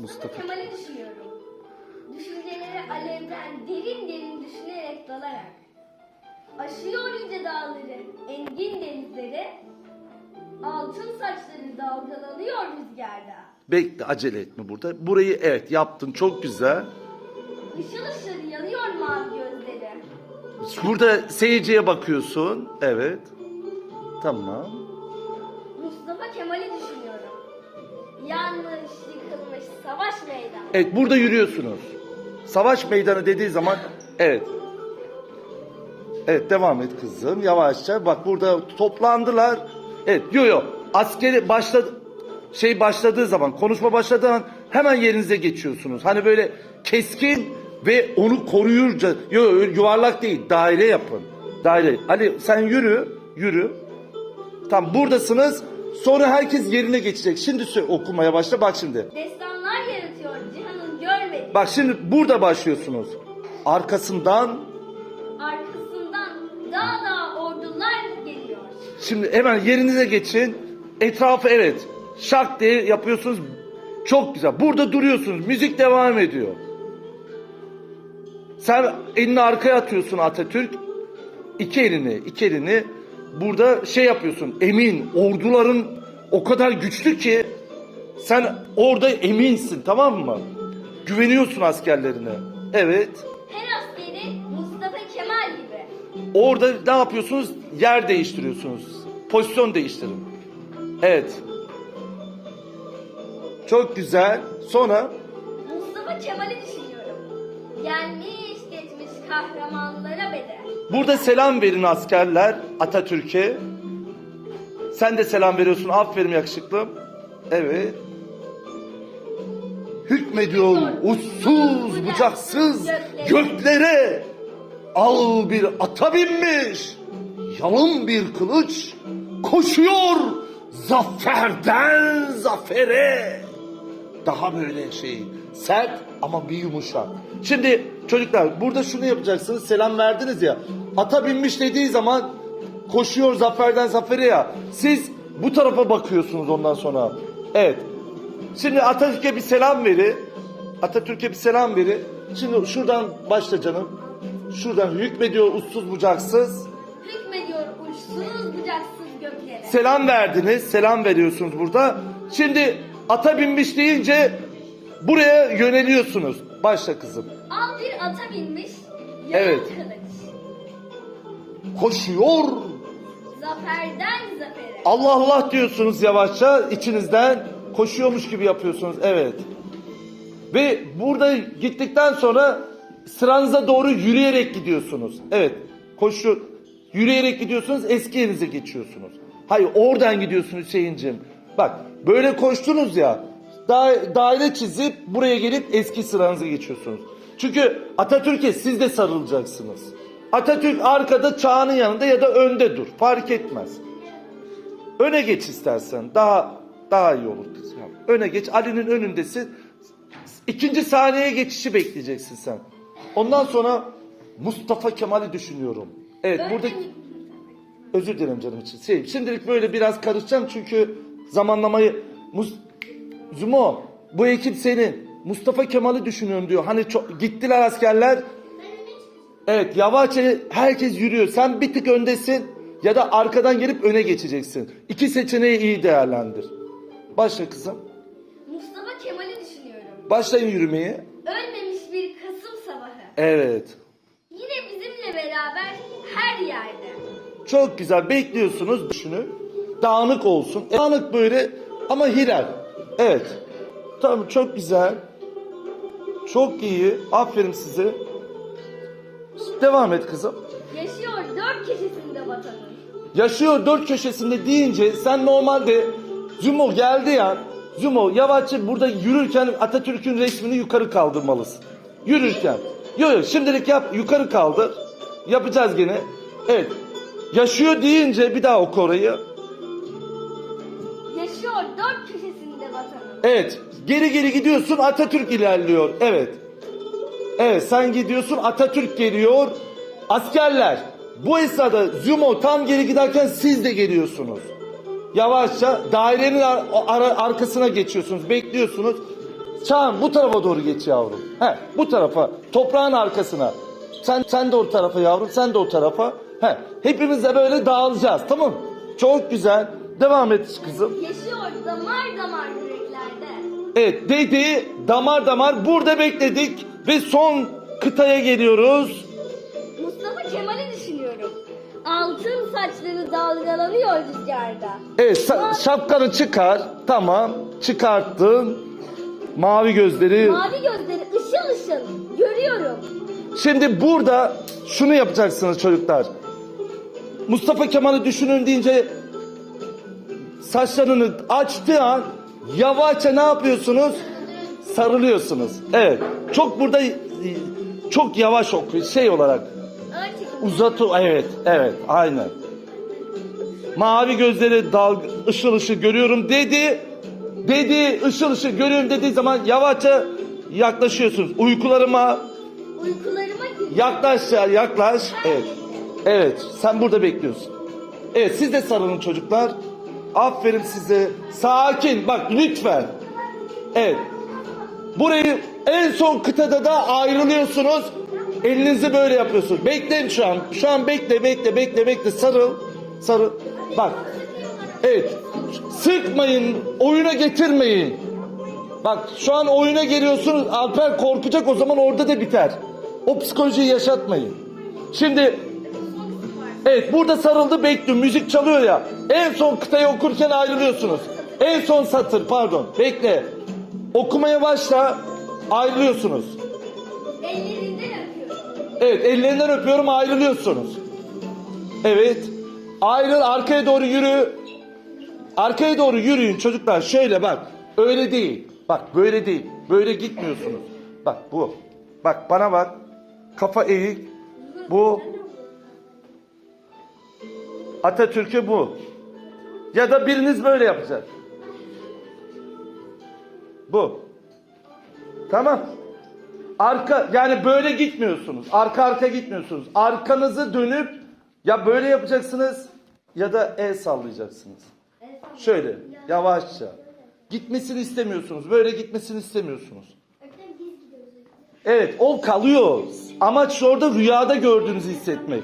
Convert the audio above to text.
Mustafa. Kemal'i düşünüyorum. Düşünceleri alevden derin derin düşünerek dalarak. Aşıyor yüce dağları, engin denizleri. Altın saçları dalgalanıyor rüzgarda. Bekle acele etme burada. Burayı evet yaptın çok güzel. Işıl ışıl yanıyor mavi gözleri. Burada seyirciye bakıyorsun. Evet. Tamam. Mustafa Kemal'i düşünüyorum. Yanmış, yıkılmış savaş meydanı. Evet burada yürüyorsunuz. Savaş meydanı dediği zaman evet. Evet devam et kızım yavaşça. Bak burada toplandılar. Evet yo yo askeri başladı şey başladığı zaman konuşma başladığı an hemen yerinize geçiyorsunuz. Hani böyle keskin ve onu koruyurca yo yo, yuvarlak değil daire yapın. Daire. Ali sen yürü yürü. Tam buradasınız. Sonra herkes yerine geçecek. Şimdi sö- okumaya başla. Bak şimdi. Destanlar yaratıyor cihanın görmediği. Bak şimdi burada başlıyorsunuz. Arkasından Arkasından dağ dağ ordular geliyor. şimdi hemen yerinize geçin. Etrafı evet. Şak diye yapıyorsunuz. Çok güzel. Burada duruyorsunuz. Müzik devam ediyor. Sen elini arkaya atıyorsun Atatürk. İki elini, iki elini burada şey yapıyorsun. Emin. Orduların o kadar güçlü ki sen orada eminsin tamam mı? Güveniyorsun askerlerine. Evet. Her askeri Mustafa Kemal gibi. Orada ne yapıyorsunuz? Yer değiştiriyorsunuz. Pozisyon değiştirin. Evet. Çok güzel. Sonra Mustafa Kemal'i düşünüyorum. Gelmiş geçmiş kahramanlara bedel. Burada selam verin askerler Atatürk'e. Sen de selam veriyorsun. Aferin yakışıklım. Evet. Hükmediyor uçsuz bucaksız göklere. Al bir ata binmiş. Yalın bir kılıç koşuyor zaferden zafere. Daha böyle şey sert ama bir yumuşak. Şimdi çocuklar burada şunu yapacaksınız. Selam verdiniz ya. Ata binmiş dediği zaman koşuyor zaferden zafere ya. Siz bu tarafa bakıyorsunuz ondan sonra. Evet. Şimdi Atatürk'e bir selam veri. Atatürk'e bir selam veri. Şimdi şuradan başla canım. Şuradan hükmediyor uçsuz bucaksız. Hükmediyor uçsuz bucaksız göklere. Selam verdiniz. Selam veriyorsunuz burada. Şimdi ata binmiş deyince buraya yöneliyorsunuz. Başla kızım. Al bir ata binmiş. Evet. kılıç. Koşuyor. Zaferden zafere. Allah Allah diyorsunuz yavaşça içinizden koşuyormuş gibi yapıyorsunuz. Evet. Ve burada gittikten sonra sıranıza doğru yürüyerek gidiyorsunuz. Evet. Koşu yürüyerek gidiyorsunuz eski yerinize geçiyorsunuz. Hayır oradan gidiyorsun Hüseyin'cim. Bak böyle koştunuz ya da- daire çizip buraya gelip eski sıranıza geçiyorsunuz. Çünkü Atatürk'e siz de sarılacaksınız. Atatürk arkada çağının yanında ya da önde dur. Fark etmez. Öne geç istersen. Daha daha iyi olur. Öne geç. Ali'nin önündesin. İkinci saniyeye geçişi bekleyeceksin sen. Ondan sonra Mustafa Kemal'i düşünüyorum. Evet burada Öğretmenim- özür dilerim canım için. Şey, şimdilik böyle biraz karışacağım çünkü zamanlamayı Mus Zumo bu ekip senin. Mustafa Kemal'i düşünüyorum diyor. Hani çok, gittiler askerler. Evet yavaşça herkes yürüyor. Sen bir tık öndesin ya da arkadan gelip öne geçeceksin. İki seçeneği iyi değerlendir. Başla kızım. Mustafa Kemal'i düşünüyorum. Başlayın yürümeye. Ölmemiş bir Kasım sabahı. Evet. Yine bizimle beraber her yerde. Çok güzel bekliyorsunuz düşünün. Dağınık olsun. E, Dağınık böyle ama hiral. Evet. Tamam çok güzel. Çok iyi. Aferin size. Devam et kızım. Yaşıyor dört köşesinde vatanın. Yaşıyor dört köşesinde deyince sen normalde Zumo geldi ya. Zumo yavaşça burada yürürken Atatürk'ün resmini yukarı kaldırmalısın. Yürürken. Yok yok şimdilik yap yukarı kaldır. Yapacağız gene. Evet. Yaşıyor deyince bir daha oku orayı. Yaşıyor dört köşesinde vatanın. Evet. Geri geri gidiyorsun Atatürk ilerliyor. Evet. Evet sen gidiyorsun Atatürk geliyor. Askerler bu esnada Zumo tam geri giderken siz de geliyorsunuz. Yavaşça dairenin ar- ara- arkasına geçiyorsunuz. Bekliyorsunuz. Çağan bu tarafa doğru geç yavrum. He, bu tarafa. Toprağın arkasına. Sen sen de o tarafa yavrum. Sen de o tarafa. He, hepimiz de böyle dağılacağız. Tamam? Çok güzel. Devam et kızım. Yaşıyor damar damar yüreklerde. Evet dedi damar damar burada bekledik ve son kıtaya geliyoruz. Mustafa Kemal'i düşünüyorum. Altın saçları dalgalanıyor rüzgarda. Evet sa- şapkanı çıkar. Tamam çıkarttın. Mavi gözleri. Mavi gözleri ışıl ışıl görüyorum. Şimdi burada şunu yapacaksınız çocuklar. Mustafa Kemal'i düşünün deyince saçlarını açtığı an yavaşça ne yapıyorsunuz? Sarılıyorsunuz. Evet. Çok burada e, çok yavaş oku şey olarak uzatı evet evet aynen. Mavi gözleri dal ışıl ışıl görüyorum dedi. Dedi ışıl ışıl görüyorum dediği zaman yavaşça yaklaşıyorsunuz. Uykularıma Uykularıma. Yaklaş ya yaklaş. Evet. Evet sen burada bekliyorsun. Evet siz de sarılın çocuklar. Aferin size. Sakin bak lütfen. Evet. Burayı en son kıtada da ayrılıyorsunuz. Elinizi böyle yapıyorsunuz. Bekleyin şu an. Şu an bekle bekle bekle bekle sarıl. Sarıl. Bak. Evet. Sıkmayın. Oyuna getirmeyin. Bak şu an oyuna geliyorsunuz. Alper korkacak o zaman orada da biter. O psikolojiyi yaşatmayın. Şimdi evet burada sarıldı bekliyor. Müzik çalıyor ya. En son kıtayı okurken ayrılıyorsunuz. En son satır pardon. Bekle. Okumaya başla. Ayrılıyorsunuz. Ellerinden öpüyorum. Evet ellerinden öpüyorum ayrılıyorsunuz. Evet. Ayrıl arkaya doğru yürü. Arkaya doğru yürüyün çocuklar şöyle bak. Öyle değil. Bak böyle değil. Böyle gitmiyorsunuz. Bak bu. Bak bana bak. Kafa eğik. Bu. Atatürk'ü bu. Ya da biriniz böyle yapacak. Bu. Tamam. Arka yani böyle gitmiyorsunuz. Arka arka gitmiyorsunuz. Arkanızı dönüp ya böyle yapacaksınız ya da el sallayacaksınız. Şöyle yavaşça. Gitmesini istemiyorsunuz. Böyle gitmesini istemiyorsunuz. Evet o kalıyor. Amaç orada rüyada gördüğünüzü hissetmek.